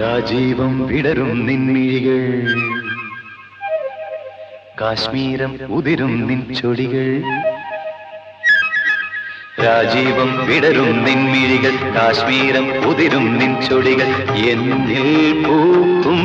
രാജീവം വിടരും നിൻമിഴികൾ. കാശ്മീരം ഉതിരും നിൻ ചൊടികൾ രാജീവം വിടരും നിൻമിഴികൾ കാശ്മീരം ഉതിരും നിൻ ചൊടികൾ എന്നിൽ പൂക്കും